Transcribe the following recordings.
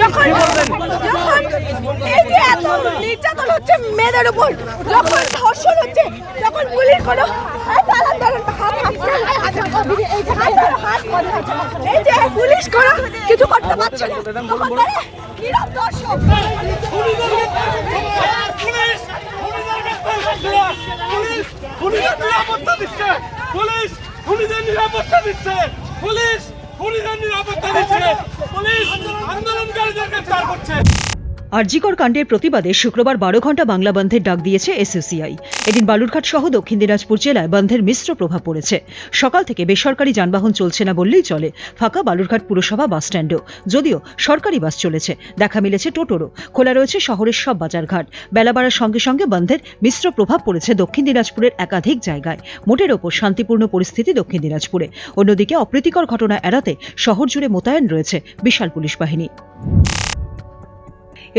যখন যখন এই যে এত নির্যাতন হচ্ছে মেয়েদের উপর, যখন ধর্ষণ হচ্ছে, যখন পুলিশ কোনো পুলিশ কিছু করতে না। তখন পুলিশ নিরাপত্তা দিচ্ছে। পুলিশ পুলিশের নিরাপত্তা দিচ্ছে। পুলিশ আন্দোলনকারীদেরকে গ্রেফতার করছে। আরজিকর কাণ্ডের প্রতিবাদে শুক্রবার বারো ঘণ্টা বাংলা বন্ধের ডাক দিয়েছে এসইউসিআই। এদিন বালুরঘাট সহ দক্ষিণ দিনাজপুর জেলায় বন্ধের মিশ্র প্রভাব পড়েছে। সকাল থেকে বেসরকারি যানবাহন চলছে না বললেই চলে। ফাঁকা বালুরঘাট পুরসভা বাস স্ট্যান্ডও। যদিও সরকারি বাস চলেছে। দেখা মিলেছে টোটোরও। খোলা রয়েছে শহরের সব বাজারঘাট। বেলা বাড়ার সঙ্গে সঙ্গে বন্ধের মিশ্র প্রভাব পড়েছে দক্ষিণ দিনাজপুরের একাধিক জায়গায়। মোটের ওপর শান্তিপূর্ণ পরিস্থিতি দক্ষিণ দিনাজপুরে। অন্যদিকে অপ্রীতিকর ঘটনা এড়াতে শহর জুড়ে মোতায়েন রয়েছে বিশাল পুলিশ বাহিনী।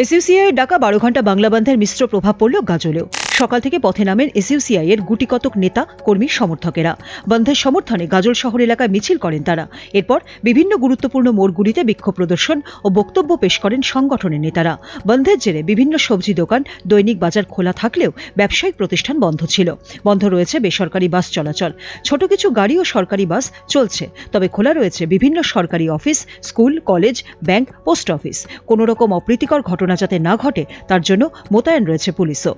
এসইউসিআই ডাকা বারো ঘণ্টা বাংলা বন্ধের মিশ্র প্রভাব পড়ল গাজলেও। সকাল থেকে পথে নামেন এসইউসিআই এর গুটিকতক নেতা, কর্মী, সমর্থকেরা। বন্ধের সমর্থনে গাজল শহর এলাকায় মিছিল করেন তারা। এরপর বিভিন্ন গুরুত্বপূর্ণ মোড়গুলিতে বিক্ষোভ প্রদর্শন ও বক্তব্য পেশ করেন সংগঠনের নেতারা। বন্ধের জেরে বিভিন্ন সবজি দোকান, দৈনিক বাজার খোলা থাকলেও ব্যবসায়িক প্রতিষ্ঠান বন্ধ ছিল। বন্ধ রয়েছে বেসরকারি বাস চলাচল। ছোট কিছু গাড়ি ও সরকারি বাস চলছে, তবে খোলা রয়েছে বিভিন্ন সরকারি office, school, college, bank, post office. কোনো রকম অপ্রীতিকর ঘটনা যাতে না ঘটে, তার জন্য মোতায়েন রয়েছে পুলিশও।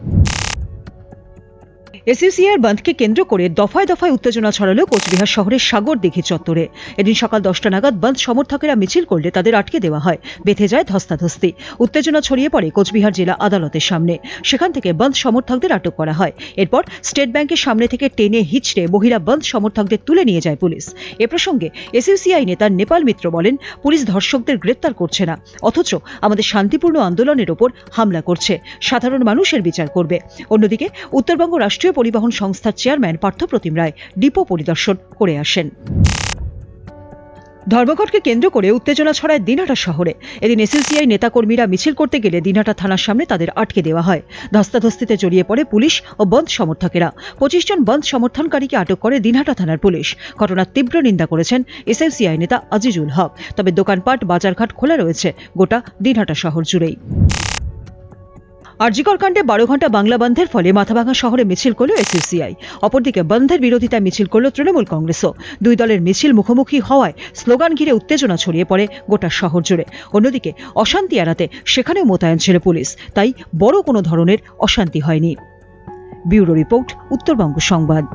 এসইউসিআর বন্ধকে কেন্দ্র করে দফায় দফায় উত্তেজনা ছড়ালো কোচবিহার শহরের সাগর দিঘি চত্বরে। এদিন সকাল দশটা নাগাদ বন্ধ সমর্থকেরা মিছিল করলে তাদের আটকে দেওয়া হয়। বেঁধে যায় ধস্তাধস্তি। উত্তেজনা ছড়িয়ে পড়ে কোচবিহার জেলা আদালতের সামনে। সেখান থেকে বন্ধ সমর্থকদের আটক করা হয়। এরপর স্টেট ব্যাংকের সামনে থেকে টেনে হিচড়ে মহিলা বন্ধ সমর্থকদের তুলে নিয়ে যায় পুলিশ। এ প্রসঙ্গে এসইউসিআই নেতা নেপাল মিত্র বলেন, পুলিশ ধর্ষকদের গ্রেপ্তার করছে না। অথচ আমাদের শান্তিপূর্ণ আন্দোলনের ওপর হামলা করছে। সাধারণ মানুষের বিচার করবে। অন্যদিকে, উত্তরবঙ্গ রাষ্ট্রীয় পরিবহন সংস্থার চেয়ারম্যান পার্থপ্রতিম রায় ডিপো পরিদর্শন করে আসেন। ধর্মঘটকে কেন্দ্র করে উত্তেজনা ছড়ায় দিনহাটা শহরে। এদিন এসএসসিআই নেতাকর্মীরা মিছিল করতে গেলে দিনহাটা থানার সামনে তাদের আটকে দেওয়া হয়। ধস্তাধস্তিতে জড়িয়ে পড়ে পুলিশ ও বন্ধ সমর্থকেরা। পঁচিশ জন বন্ধ সমর্থনকারীকে আটক করে দিনহাটা থানার পুলিশ। ঘটনার তীব্র নিন্দা করেছেন এসএসসিআই নেতা আজিজুল হক। তবে দোকানপাট, বাজারঘাট খোলা রয়েছে। গোটা দিনহাটা শহর জুড়েই। আরজিকর কাণ্ডে বারো ঘণ্টা বাংলা বন্ধের ফলে মাথাভাঙা শহরে মিছিল করল এসইসিআই অপরদিকে বন্ধের বিরোধিতায় মিছিল করল তৃণমূল কংগ্রেসও। দুই দলের মিছিল মুখোমুখি হওয়ায় স্লোগান ঘিরে উত্তেজনা ছড়িয়ে পড়ে গোটা শহর জুড়ে। অন্যদিকে অশান্তি এড়াতে সেখানেও মোতায়েন ছিল পুলিশ, তাই বড় কোনো ধরনের অশান্তি হয়নি। ব্যুরো রিপোর্ট, উত্তরবঙ্গ সংবাদ।